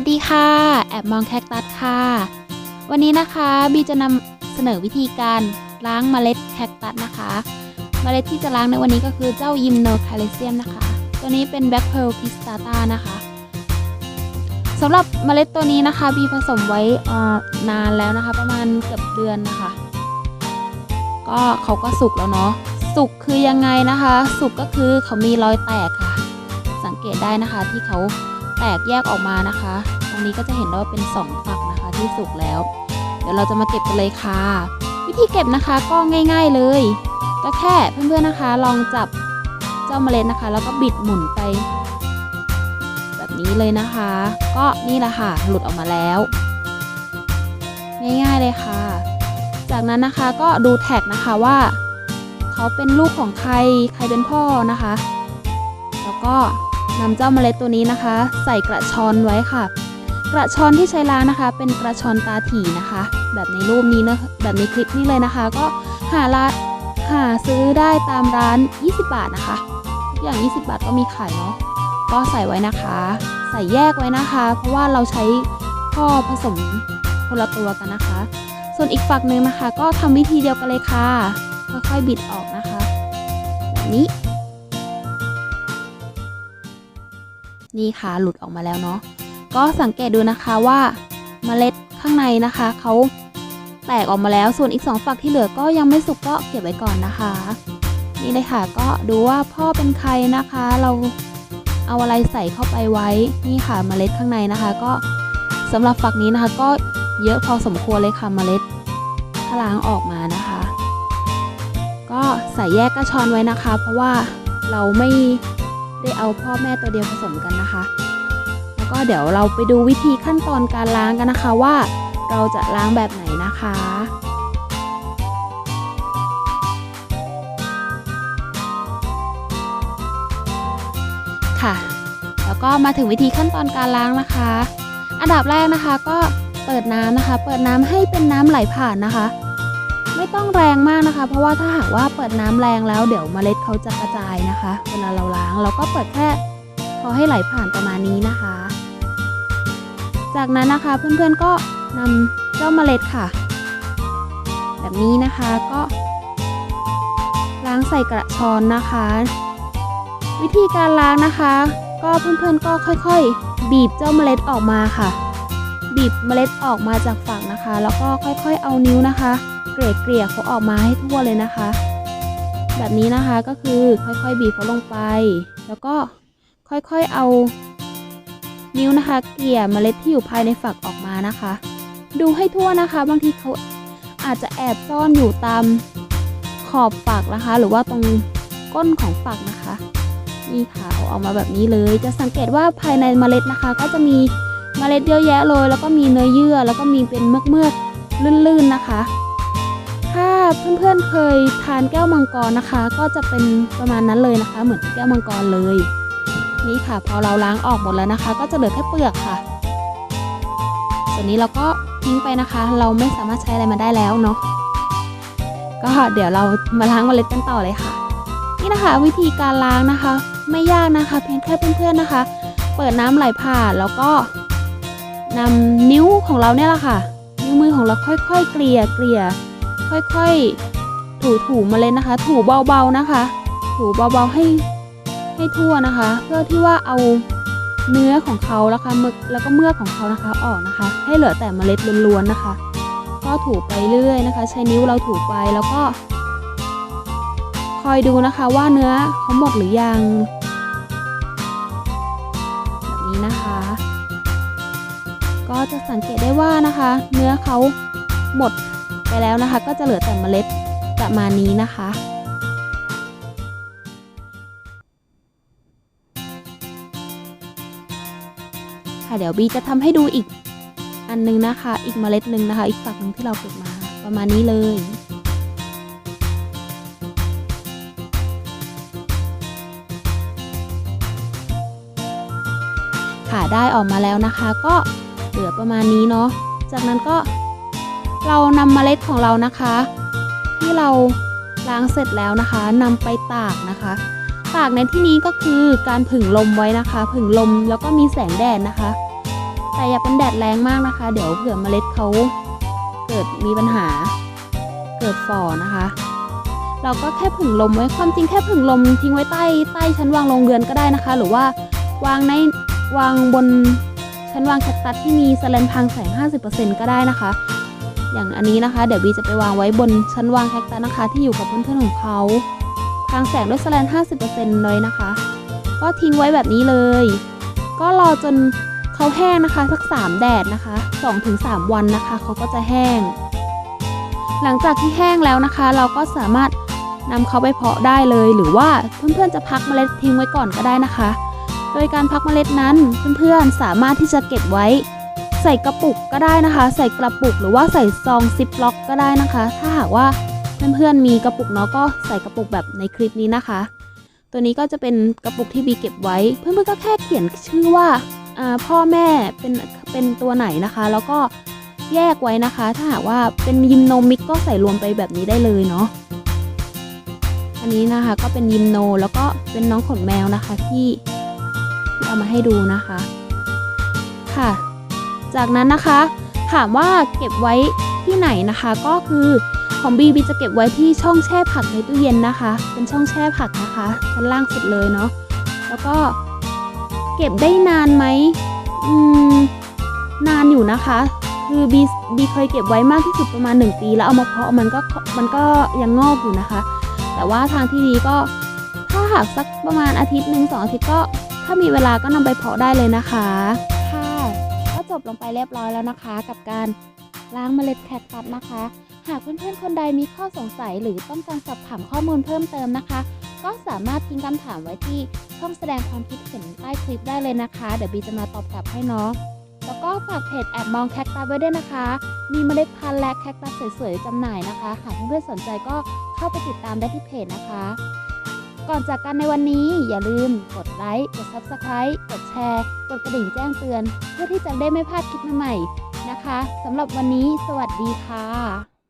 วัสดีค่ะ แอบมองแคคตัสค่ะ วันนี้นะคะบีจะนำเสนอวิธีการล้างเมล็ดแคคตัสนะคะ เมล็ดที่จะล้างในวันนี้ก็คือเจ้ายิมโนคาเลเซียมนะคะ ตัวนี้เป็นแบ็คเพลพิสตาตานะคะสำหรับเมล็ดตัวนี้นะคะบีผสมไว้นานแล้วนะคะ ประมาณเกือบเดือนนะคะ ก็เขาก็สุกแล้วเนาะสุกคือยังไงนะคะ สุกก็คือเขามีรอยแตกค่ะ สังเกตได้นะคะที่เขา แตกแยกออกมานะคะ ตรงนี้ก็จะเห็นว่าเป็นสองฝักนะคะที่สุกแล้ว เดี๋ยวเราจะมาเก็บกันเลยค่ะ วิธีเก็บนะคะก็ง่าย ๆเลย ก็แค่เพื่อนๆนะคะ ลองจับเจ้าเมล็ดนะคะ แล้วก็บิดหมุนไป แบบนี้เลยนะคะ ก็นี่แหละค่ะ หลุดออกมาแล้ว ง่ายๆเลยค่ะ จากนั้นนะคะก็ดูแท็กนะคะว่า เขาเป็นลูกของใครใครเป็นพ่อนะคะ แล้วก็ นำเจ้าเมล็ดตัวนี้นะคะ ใส่กระชอนไว้ค่ะ กระชอนที่ใช้ล้างนะคะ เป็นกระชอนตาถี่นะคะ แบบในรูปนี้นะแบบในคลิปนี้เลยนะคะ ก็หาร้าหาซื้อได้ตามร้าน 20 บาทนะคะทุกอย่าง 20 บาทก็มีขายเนาะก็ใส่ไว้นะคะ ใส่แยกไว้นะคะ เพราะว่าเราใช้พ่อผสมคนละตัวกันนะคะ ส่วนอีกฝักหนึ่งนะคะ ก็ทำวิธีเดียวกันเลยค่ะ ค่อยๆบิดออกนะคะ แบบนี้ นี่ค่ะหลุดออกมาแล้วเนาะก็สังเกตดูนะคะว่าเมล็ดข้างในนะคะเขาแตกออกมาแล้วส่วนอีกสองฝักที่เหลือก็ยังไม่สุกก็เก็บไว้ก่อนนะคะ นี่เลยค่ะก็ดูว่าพ่อเป็นใครนะคะ เราเอาอะไรใส่เข้าไปไว้นี่ค่ะเมล็ดข้างในนะคะ ก็สำหรับฝักนี้นะคะ ก็เยอะพอสมควรเลยค่ะเมล็ดถ้าล้างออกมานะคะ ก็ใส่แยกกระชอนไว้นะคะ เพราะว่าเราไม่ ได้เอาพ่อแม่ตัวเดียวผสมกันนะคะ แล้วก็เดี๋ยวเราไปดูวิธีขั้นตอนการล้างกันนะคะว่า เราจะล้างแบบไหนนะคะค่ะ แล้วก็มาถึงวิธีขั้นตอนการล้างนะคะ อันดับแรกนะคะก็เปิดน้ำนะคะ เปิดน้ำให้เป็นน้ำไหลผ่านนะคะ ต้องแรงมากนะคะ เพราะว่าถ้าหากว่าเปิดน้ำแรงแล้วเดี๋ยวเมล็ดเขาจะกระจายนะคะ เวลาเราล้างเราก็เปิดแค่พอให้ไหลผ่านประมาณนี้นะคะ จากนั้นนะคะเพื่อนๆก็นำเจ้าเมล็ดค่ะ แบบนี้นะคะก็ล้างใส่กระชอนนะคะ วิธีการล้างนะคะ ก็เพื่อนๆก็ค่อยๆ บีบเจ้าเมล็ดออกมาค่ะ บีบเมล็ดออกมาจากฝักนะคะ แล้วก็ค่อยๆเอานิ้วนะคะ เกลี่ยเกลี่ยเขาออกมาให้ทั่วเลยนะคะ แบบนี้นะคะก็คือค่อยๆบีบเขาลงไป แล้วก็ค่อยๆเอา นิ้วนะคะ เกลี่ยเมล็ดที่อยู่ภายในฝักออกมานะคะ ดูให้ทั่วนะคะ บางทีเขาอาจจะแอบซ่อนอยู่ตามขอบฝักนะคะ หรือว่าตรงก้นของฝักนะคะนี่ค่ะเอาออกมาแบบนี้เลย จะสังเกตว่าภายในเมล็ดนะคะ ก็จะมี เมล็ดเยอะแยะเลย แล้วก็มีเนื้อเยื่อ แล้วก็มีเป็นเมือกเมือกลื่นๆนะคะ ถ้าเพื่อนๆเคยทานแก้วมังกรนะคะ ก็จะเป็นประมาณนั้นเลยนะคะ เหมือนแก้วมังกรเลย นี่ค่ะพอเราล้างออกหมดแล้วนะคะ ก็จะเหลือแค่เปลือกค่ะ ส่วนนี้เราก็ทิ้งไปนะคะ เราไม่สามารถใช้อะไรมาได้แล้วเนาะก็เดี๋ยวเรามาล้างเมล็ดกันต่อเลยค่ะ นี่นะคะ วิธีการล้างนะคะ ไม่ยากนะคะ เพียงแค่เพื่อนๆนะคะ เปิดน้ำไหลผ่านแล้วก็ นำนิ้วของเราเนี่ยแหละค่ะ นิ้วมือของเราค่อยๆ เกลี่ยเกลี่ยค่อยๆ ถูถูๆมาเลยนะคะ ถูเบาๆนะคะ ถูเบาๆให้ให้ทั่วนะคะ เพื่อที่ว่าเอาเนื้อของเขาแล้วค่ะมึกแล้วก็เมือกของเขานะคะออกนะคะ ให้เหลือแต่เมล็ดล้วนๆนะคะ ก็ถูไปเรื่อยนะคะ ใช้นิ้วเราถูไปแล้วก็ คอยดูนะคะว่าเนื้อเขาหมดหรือยัง ก็จะสังเกตได้ว่านะคะ เนื้อเขาหมดไปแล้วนะคะ ก็จะเหลือแต่เมล็ดประมาณนี้นะคะค่ะเดี๋ยวบีจะทำให้ดูอีกอันนึงนะคะ อีกเมล็ดหนึ่งนะคะ อีกฝักหนึ่งที่เราเก็บมาประมาณนี้เลยค่ะได้ออกมาแล้วนะคะก็ ลือประมาณนี้เนาะ จากนั้นก็เรานำเมล็ดของเรานะคะ ที่เราล้างเสร็จแล้วนะคะนำไปตากนะคะ ตากในที่นี้ก็คือการผึ่งลมไว้นะคะ ผึ่งลมแล้วก็มีแสงแดดนะคะ แต่อย่าเป็นแดดแรงมากนะคะ เดี๋ยวเผื่อเมล็ดเขาเกิดมีปัญหา เกิดฝ่อนะคะ เราก็แค่ผึ่งลมไว้ความจริงแค่ผึ่งลมทิ้งไว้ใต้ใต้ชั้นวางโรงเรือนก็ได้นะคะ หรือว่าวางในวางบน ชั้นวางแคคตัสที่มีสแลนพังแสง 50%ก็ได้นะคะ อย่างอันนี้นะคะ เดี๋ยวบีจะไปวางไว้บนชั้นวางแคคตัสนะคะ ที่อยู่กับเพื่อนๆของเขาพังแสงด้วยสแลน 50%เลยนะคะ ก็ทิ้งไว้แบบนี้เลย ก็รอจนเขาแห้งนะคะ สัก 3 แดดนะคะ 2-3 วันนะคะ เขาก็จะแห้ง หลังจากที่แห้งแล้วนะคะ เราก็สามารถนำเขาไปเพาะได้เลย หรือว่าเพื่อนๆจะพักเมล็ดทิ้งไว้ก่อนก็ได้นะคะ โดยการพักเมล็ดนั้นเพื่อนๆสามารถที่จะเก็บไว้ ใส่กระปุกก็ได้นะคะ ใส่กระปุกหรือว่าใส่ซองซิปล็อกก็ได้นะคะ ถ้าหากว่าเพื่อนๆมีกระปุกเนาะก็ใส่กระปุกแบบในคลิปนี้นะคะ ตัวนี้ก็จะเป็นกระปุกที่บีเก็บไว้ เพื่อนๆก็แค่เขียนชื่อว่าพ่อแม่เป็นเป็นตัวไหนนะคะ แล้วก็แยกไว้นะคะ ถ้าหากว่าเป็นยิมโนมิกก็ใส่รวมไปแบบนี้ได้เลยเนาะอันนี้นะคะก็เป็นยิมโนแล้วก็เป็นน้องขนแมวนะคะที่ เอามาให้ดูนะคะ ค่ะ จากนั้นนะคะถามว่าเก็บไว้ที่ไหนนะคะก็คือของบีบีจะเก็บไว้ที่ช่องแช่ผักในตู้เย็นนะคะ เป็นช่องแช่ผักนะคะชั้นล่างสุดเลยเนาะแล้วก็เก็บได้นานไหมอืมนานอยู่นะคะ คือบีบีเคยเก็บไว้มากที่สุดประมาณ 1 ปี แล้วเอามาเพาะมันก็มันก็ยังงอกอยู่นะคะ แต่ว่าทางที่ดีก็ถ้าหากสักประมาณอาทิตย์หนึ่งสองอาทิตย์ก็ ถ้ามีเวลาก็นำไปเพาะได้เลยนะคะ ค่ะ ก็จบลงไปเรียบร้อยแล้วนะคะ กับการล้างเมล็ดแคคตัสนะคะ หากเพื่อนๆคนใดมีข้อสงสัยหรือต้องการสอบถามข้อมูลเพิ่มเติมนะคะ ก็สามารถทิ้งคำถามไว้ที่ช่องแสดงความคิดเห็นใต้คลิปได้เลยนะคะ เดี๋ยวบีจะมาตอบกลับให้เนาะแล้วก็ฝากเพจแอบมองแคคตัสไว้ด้วยนะคะ มีเมล็ดพันธุ์และแคคตัสสวยๆจำหน่ายนะคะหากเพื่อนๆสนใจก็เข้าไปติดตามได้ที่เพจนะคะ ก่อนจากกันในวันนี้อย่าลืมกดไลค์กด Subscribe กดแชร์ กดกระดิ่งแจ้งเตือน เพื่อที่จะได้ไม่พลาดคลิปใหม่ๆนะคะสำหรับวันนี้สวัสดีค่ะ